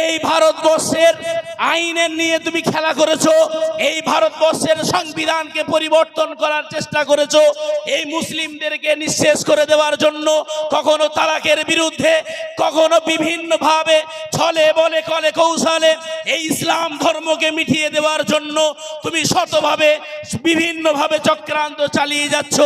এই ভারতবর্ষের আইনের নিয়ে তুমি খেলা করেছ, এই ভারতবর্ষের সংবিধানকে পরিবর্তন করার চেষ্টা করেছ, এই মুসলিমদেরকে নিঃশেষ করে দেওয়ার জন্য কখনো তালাকের বিরুদ্ধে, কখনো বিভিন্নভাবে ছলে বলে কলে কৌশলে এই ইসলাম ধর্মকে মিটিয়ে দেওয়ার জন্য তুমি শতভাবে, বিভিন্নভাবে চক্রান্ত চালিয়ে যাচ্ছ।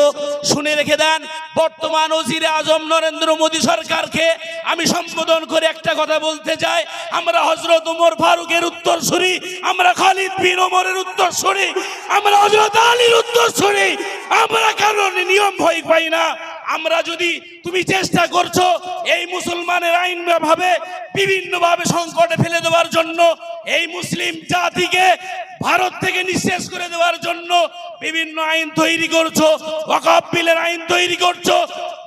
শুনে রেখে দেন, বর্তমান ওজিরে আজম নরেন্দ্র মোদী সরকারকে আমি সম্বোধন করে একটা কথা বলতে চাই। আমরা হজরত উমর ফারুকের উত্তর শুনি, আমরা খালিদ বিন ওমরের উত্তর শুনি, আমরা হজরত আলীর উত্তর শুনি, আমরা কারণ নিয়ম ভয় পাই না। আমরা যদি তুমি চেষ্টা করছ এই মুসলমানের আইন ভাবে বিভিন্ন ভাবে সংকটে ফেলে দেওয়ার জন্য, এই মুসলিম জাতিকে ভারত থেকে নিঃশেষ করে দেওয়ার জন্য বিভিন্ন আইন তৈরি করছ বিলের আইন তৈরি করছ।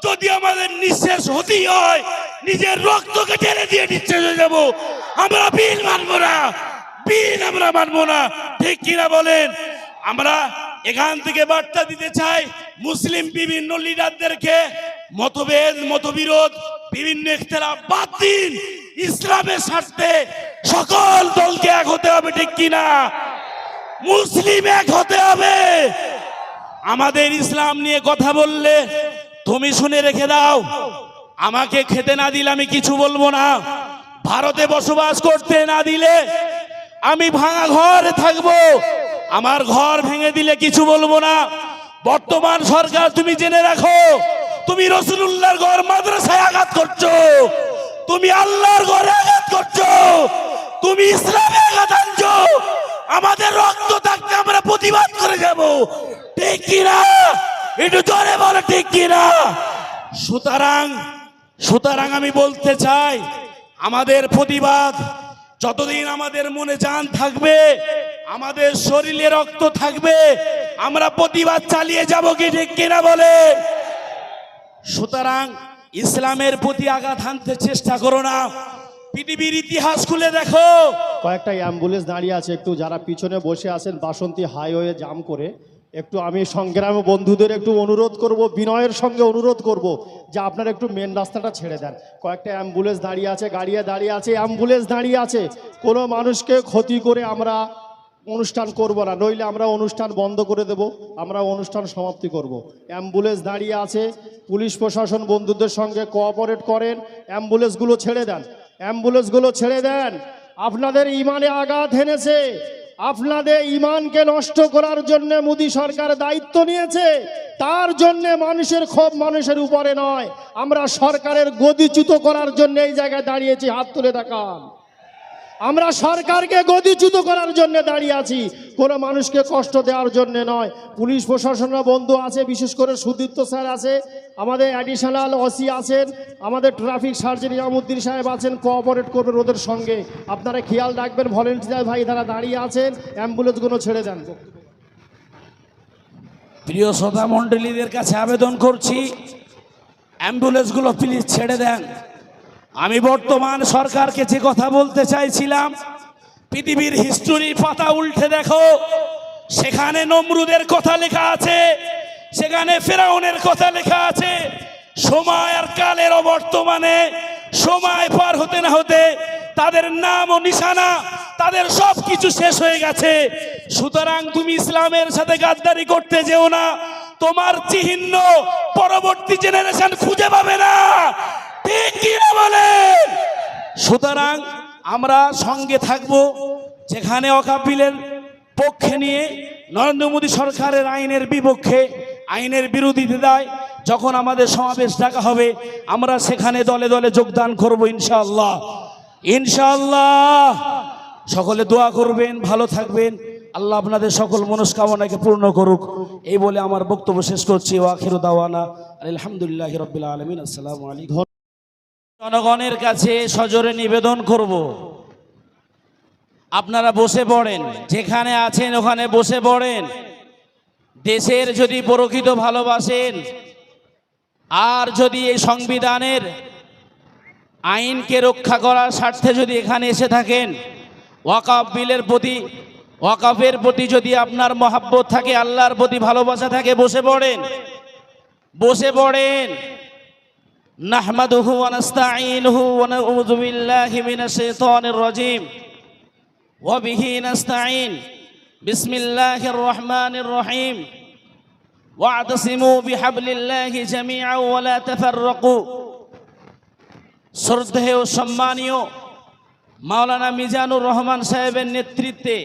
যদি আমাদের নিঃশেষ হতেই হয়, নিজের রক্তকে ঢেলে দিয়ে নিঃশেষ হয়ে যাব। আমরা বিল মানবো না, বিল আমরা মানবো না। ঠিক কিনা বলেন? আমরা এখান থেকে বার্তা দিতে চাই, মুসলিম বিভিন্ন লিডারদেরকে, মতভেদ, মতবিরোধ, বিভিন্ন বাদ দিন। ইসলামের স্বার্থে সকল দলকে এক হতে হবে, ঠিক কিনা? মুসলিম এক হতে হবে। আমাদের ইসলাম নিয়ে কথা বললে তুমি শুনে রেখে দাও। আমাকে খেতে না দিলে আমি কিছু বলব না। ভারতে বসবাস করতে না দিলে আমি ভাঙা ঘরে থাকব। আমার ঘর ভেঙে দিলে কিছু বলব না। বর্তমান সরকার তুমি জেনে রাখো, তুমি রসুল্লাহর ঘর মাদ্রাসায় আঘাত করছ। তুমি আল্লাহর ঘরে আঘাত করছ। তুমি ইসলামে আঘাত আনছো। ঠিক কিনা? একটু জোরে বলো, ঠিক কিনা? সুতরাং সুতরাং আমি বলতে চাই, আমাদের প্রতিবাদ যতদিন আমাদের মনে জান থাকবে, আমাদের শরীরে রক্ত থাকবে, আমরা প্রতিবাদ চালিয়ে যাব কি ঠিক কিনা বলে? সুতরাং ইসলামের প্রতি আঘাত হানতে চেষ্টা করো না। পৃথিবীর ইতিহাস খুলে দেখো। কয়েকটা অ্যাম্বুলেন্স দাঁড়িয়ে আছে, একটু যারা পিছনে বসে আছেন, বাসন্তী হাইওয়ে জাম করে। একটু আমি সংগ্রাম বন্ধুদের একটু অনুরোধ করব, বিনয়ের সঙ্গে অনুরোধ করব, যে আপনারা একটু মেন রাস্তাটা ছেড়ে দেন। কয়েকটা অ্যাম্বুলেন্স দাঁড়িয়ে আছে, গাড়িয়ে দাঁড়িয়ে আছে, অ্যাম্বুলেন্স দাঁড়িয়ে আছে। কোনো মানুষকে ক্ষতি করে আমরা অনুষ্ঠান করব না, নইলে আমরা অনুষ্ঠান বন্ধ করে দেব, আমরা অনুষ্ঠান সমাপ্তি করব। অ্যাম্বুলেন্স দাঁড়িয়ে আছে, পুলিশ প্রশাসন বন্ধুদের সঙ্গে কোঅপারেট করেন, অ্যাম্বুলেন্সগুলো ছেড়ে দেন। অ্যাম্বুলেন্সগুলো ছেড়ে দেন, আপনাদের ইমানে আঘাত হেনেছে, আপনাদের ইমানকে নষ্ট করার জন্য মোদী সরকার দায়িত্ব নিয়েছে, তার জন্য মানুষের ক্ষোভ মানুষের উপরে নয়, আমরা সরকারের গদিচ্যুত করার জন্য এই জায়গায় দাঁড়িয়েছি, হাত তুলে দেখান। আমরা সরকারকে গদিচ্যুত করার জন্য দাঁড়িয়ে আছি। কোনো মানুষকে কষ্ট দেওয়ার জন্য নয়। পুলিশ প্রশাসনরা বন্ধু আছে, বিশেষ করে সুদীপ্ত স্যার আছে, আমাদের অ্যাডিশনাল ওসি আছেন, আমাদের ট্রাফিক সার্জন ইয়ামুদ্দিন সাহেব আছেন কোঅপারেট করবেন ওদের সঙ্গে। আপনারা খেয়াল রাখবেন ভলেন্টিয়ার ভাই তারা দাঁড়িয়ে আছেন, অ্যাম্বুলেন্সগুলো ছেড়ে দেন। প্রিয় শ্রোতা মণ্ডলীদের কাছে আবেদন করছি, অ্যাম্বুলেন্সগুলো প্লিজ ছেড়ে দেন। আমি বর্তমান সরকারকে যে কথা বলতে চাইছিলাম, পৃথিবীর হিস্টোরি পাতা উল্টে দেখো। সেখানে নমরুদের কথা লেখা আছে, সেখানে ফেরাউনের কথা লেখা আছে। সময় আর কালের অবর্তমানে, সময় পার হতে না হতে তাদের নাম ও নিশানা, তাদের সব কিছু শেষ হয়ে গেছে। সুতরাং তুমি ইসলামের সাথে গাদ্দারি করতে যেও না, তোমার চিহ্ন পরবর্তী জেনারেশন খুঁজে পাবে না না। বলেন? সুতরাং আমরা সঙ্গে থাকব যেখানে অকাপিলের পক্ষে নিয়ে নরেন্দ্র মোদী সরকারের আইনের বিপক্ষে, আইনের বিরোধিতা দেয় যখন আমাদের সমাবেশ ডাকা হবে, আমরা সেখানে দলে দলে যোগদান করব ইনশাআল্লাহ। ইনশাআল্লাহ। সকলে দোয়া করবেন, ভালো থাকবেন। আল্লাহ আপনাদের সকল মনস্কামনাকে পূর্ণ করুক। এই বলে আমার বক্তব্য শেষ করছি। ওয়াখির দাওয়ানা আলহামদুলিল্লাহ রবিল আলমিন। আসসালামু আলাইকুম। জনগণের কাছে সজোরে নিবেদন করব। আপনারা বসে পড়েন, যেখানে আছেন ওখানে বসে পড়েন। দেশের যদি প্রকৃত ভালোবাসেন, আর যদি এই সংবিধানের আইনকে রক্ষা করার স্বার্থে যদি এখানে এসে থাকেন, ওয়াকাফ বিলের প্রতি, ওয়াকাফের প্রতি যদি আপনার মহাব্বত থাকে, আল্লাহর প্রতি ভালোবাসা থাকে, বসে পড়েন। বসে পড়েন। نحمده ونستعينه ونعوذ بالله من الشيطان الرجيم وبه نستعين بسم الله الرحمن الرحيم واعتصموا بحبل الله جميعا ولا تفرقوا শ্রদ্ধেয় ও সম্মানীয় মাওলানা মিজানুর রহমান সাহেবের নেতৃত্বে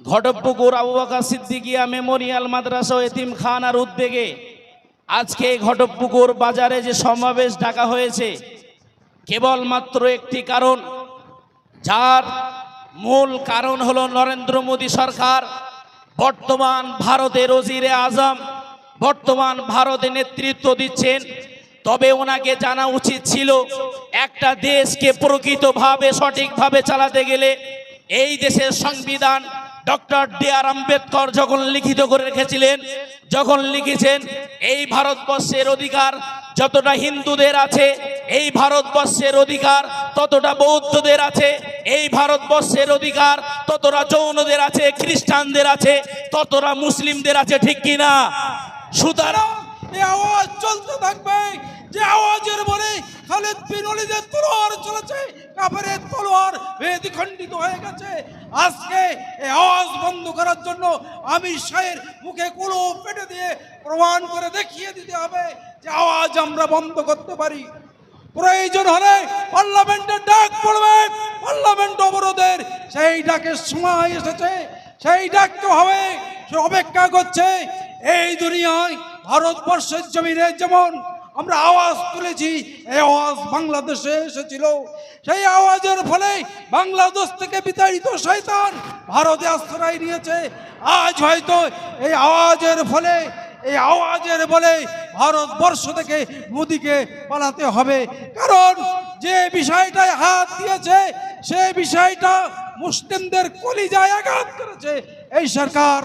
ঘটকপুকুর আবু বকর সিদ্দিকিয়া মেমোরিয়াল মাদ্রাসা ও এতিম খানার উদ্যোগে আজকে এই ঘটকপুকুর বাজারে যে সমাবেশ ডাকা হয়েছে, কেবলমাত্র একটি কারণ, যার মূল কারণ হলো নরেন্দ্র মোদী সরকার, বর্তমান ভারতের ওজিরে আজম, বর্তমান ভারতে নেতৃত্ব দিচ্ছেন। তবে ওনাকে জানা উচিত ছিল, একটা দেশকে প্রকৃতভাবে সঠিকভাবে চালাতে গেলে এই দেশের সংবিধান ডক্টর ডি আর আম্বেদকর যখন লিখিত করে রেখেছিলেন, যখন লিখেছেন, এই ভারতবর্ষের অধিকার যতটা হিন্দুদের আছে, এই ভারতবর্ষের অধিকার ততটা বৌদ্ধদের আছে, এই ভারতবর্ষের অধিকার ততটা যৌনদের আছে, খ্রিস্টানদের আছে, ততটা মুসলিমদের আছে, ঠিক কিনা সুতরাং আওয়াজ চলতে থাকবে, যে আওয়াজের বলে খালেদ বিন তলোয়ার চলেছে, কাফেরের তলোয়ার বেদি খণ্ডিত হয়ে গেছে। আজকে এই আওয়াজ বন্ধ করার জন্য আমি শাহের মুখে কুলো পেটে দিয়ে প্রমাণ করে দেখিয়ে দিতে হবে যে আওয়াজ আমরা বন্ধ করতে পারি। প্রয়োজন হলে পার্লামেন্টের ডাক পড়বে। পার্লামেন্ট অবরোধের সেই ডাকের সময় এসেছে, সেই ডাক ডাকতে হবে, সে অপেক্ষা করছে। এই দুনিয়ায় ভারতবর্ষের জমিনে যেমন আমরা আওয়াজ তুলেছি, এই আওয়াজ বাংলাদেশে এসেছিল। সেই আওয়াজের ফলে বাংলাদেশ থেকে বিতাড়িত শয়তান ভারতে আশ্রয় নিয়েছে। আজ হয়তো এই আওয়াজের ফলে, এই আওয়াজের বলে ভারতবর্ষ থেকে মোদীকে পালাতে হবে। কারণ যে বিষয়টায় হাত দিয়েছে, সে বিষয়টা মুসলিমদের কলিজায় আঘাত করেছে এই সরকার।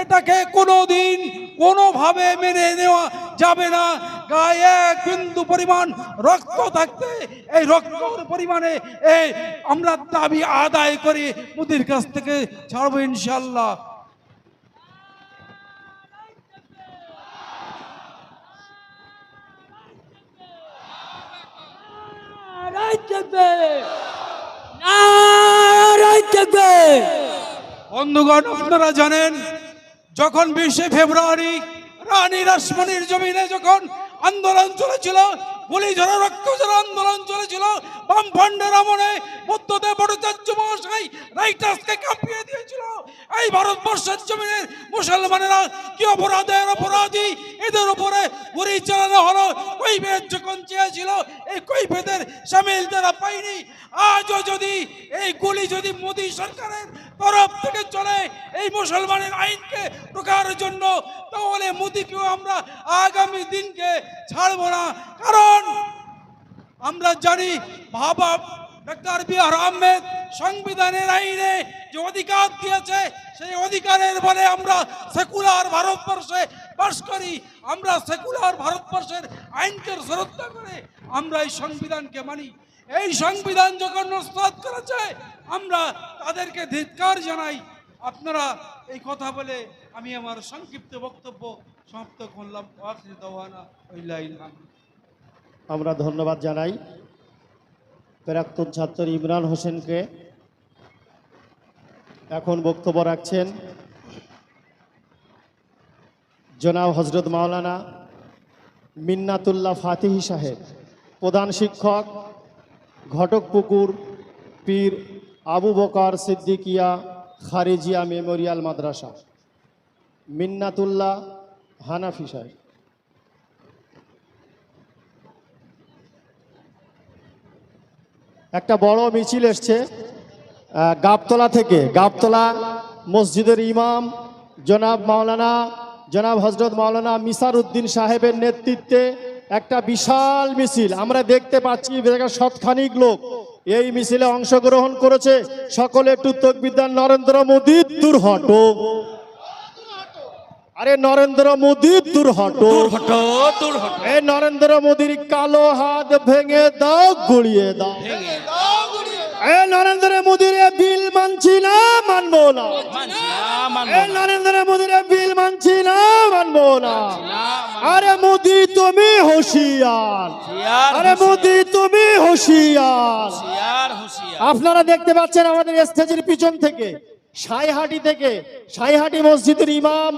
এটাকে কোনোদিন কোনোভাবে মেনে নেওয়া যাবে না। গায়ে এক বিন্দু পরিমাণ রক্ত থাকতে এই রক্তর পরিমাণে এই আমরা দাবি আদায় করে মোদির কাছ থেকে ছাড়বো ইনশাল্লাহ বন্ধুগণ আপনারা জানেন যখন বিশে ফেব্রুয়ারি রানী রাসমণির জমিনে যখন আন্দোলন চলেছিল। গুলি ঝরা রক্ত ঝরা আন্দোলন চলেছিল। বামফ্রন্টের আমলে বুদ্ধদেব ভট্টাচার্য মহাশয় রাইটাসকে কাঁপিয়ে দিয়েছিল। এই ভারতবর্ষের জমিনের মুসলমানেরা কি অপরাধের অপরাধী? এদের উপরে গুলি চালানো হলো। কৈফের যখন চেয়েছিল, এই কৈফেদের সামিল তারা পায়নি। আজও যদি এই গুলি যদি মোদী সরকারের তরফ থেকে চলে এই মুসলমানের আইনকে রোখার জন্য, তাহলে মোদীকেও আমরা আগামী দিনকে ছাড়বো না। কারণ আমরা জানি বাবা ডক্টর বি আর আহমেদ সংবিধানের আইনে যে অধিকার দিয়েছে, সেই অধিকারের বলে আমরা সেকুলার ভারতবর্ষে বাস করি। আমরা সেকুলার ভারতবর্ষের আইনকে শ্রদ্ধা করে আমরা এই সংবিধানকে মানি। এই সংবিধান যখন নস্বাত করেছে, আমরা তাদেরকে ধিৎকার জানাই। আপনারা এই কথা বলে আমি আমার সংক্ষিপ্ত বক্তব্য সমাপ্ত করলাম। দাওয়ানা। আমরা ধন্যবাদ জানাই প্রাক্তন ছাত্র ইমরান হোসেনকে। এখন বক্তব্য রাখছেন জনাব হজরত মাওলানা মিন্নাতুল্লাহ ফাতিহি সাহেব, প্রধান শিক্ষক ঘটকপুকুর পীর আবু বকার সিদ্দিকিয়া খারিজিয়া মেমোরিয়াল মাদ্রাসা, মিন্নাতুল্লাহ হানাফি সাহেব। একটা বড় মিছিল এসছে গাবতলা থেকে। গাবতলা মসজিদের ইমাম জনাব মাওলানা, জনাব হজরত মাওলানা মিসার উদ্দিন সাহেবের নেতৃত্বে একটা বিশাল মিছিল। আমরা দেখতে পাচ্ছি শতখানিক লোক এই মিছিলে অংশগ্রহণ করেছে। সকলে একটু তকবিদ্যার নরেন্দ্র মোদী, দূর আরে নরেন্দ্র মোদী দূর হটো হটো দূর হটো এই নরেন্দ্র মোদীর কালো হাত ভেঙে দাও গুড়িয়ে দাও। এ নরেন্দ্র মোদীর বিল মানছি না মানবো না। মানছি না, মানবো এ নরেন্দ্র মোদীর বিল মানছি না মানবো না। আরে মোদি তুমি হুঁশিয়ার। আরে মোদি তুমি হুঁশিয়ার। আপনারা দেখতে পাচ্ছেন আমাদের স্টেজের পিছন থেকে সাইহাটি থেকে সাইহাটি মসজিদের ইমাম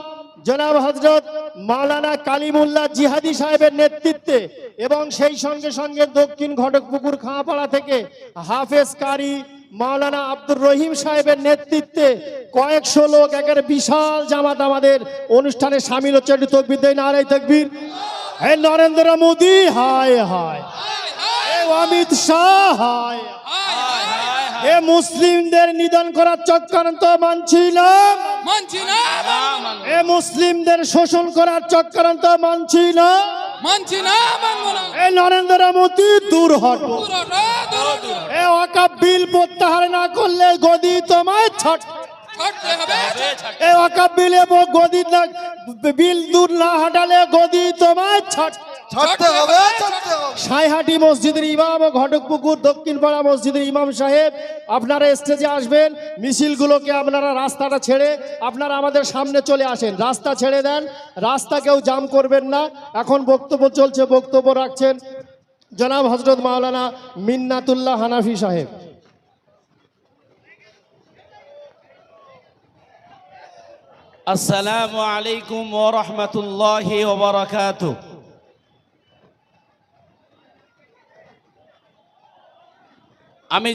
জনাব হজরত মাওলানা কালিমুল্লাহ জিহাদি সাহেবের নেতৃত্বে এবং সেই সঙ্গে সঙ্গে দক্ষিণ ঘটকপুকুর খাঁপাড়া থেকে হাফেজ কারি মাওলানা আব্দুর রহিম সাহেবের নেতৃত্বে কয়েকশো লোক, একের বিশাল জামাত আমাদের অনুষ্ঠানে সামিল হচ্ছে। একটু তকবির দেয় নারাই তকবির। হে নরেন্দ্র মোদী, হায় হায়। অমিত শাহ, হায় এ মুসলিমদের নিধন করার চক্রান্ত মানছিলাম। মানছি না এ মুসলিমদের শোষণ করার চক্রান্ত মানছি না। মানছি না মানবো না। এ নরেন্দ্র মোদী দূর হট। পুরোটা দূর দূর এ ওয়াকাব বিল প্রত্যাহার না করলে গদি তোমায় ছট। এ ওয়াকাব বিল এবং গদি বিল দূর না হাঁটালে গদি তোমায় ছট। ছাড়তে হবে সাইহাটি মসজিদের ইমাম ও ঘটকপুকুর দক্ষিণপাড়া মসজিদের ইমাম সাহেব আপনারা স্টেজে আসবেন মিছিলগুলোকে আপনারা রাস্তাটা ছেড়ে আপনারা আমাদের সামনে চলে আসেন। রাস্তা ছেড়ে দেন রাস্তা কেউ জাম করবেন না। এখন বক্তব্য চলছে বক্তব্য রাখছেন জনাব হজরত মাওলানা মিন্নাতুল্লাহ হানাফি সাহেব। আসসালামু আলাইকুম ওয়া রাহমাতুল্লাহি আমি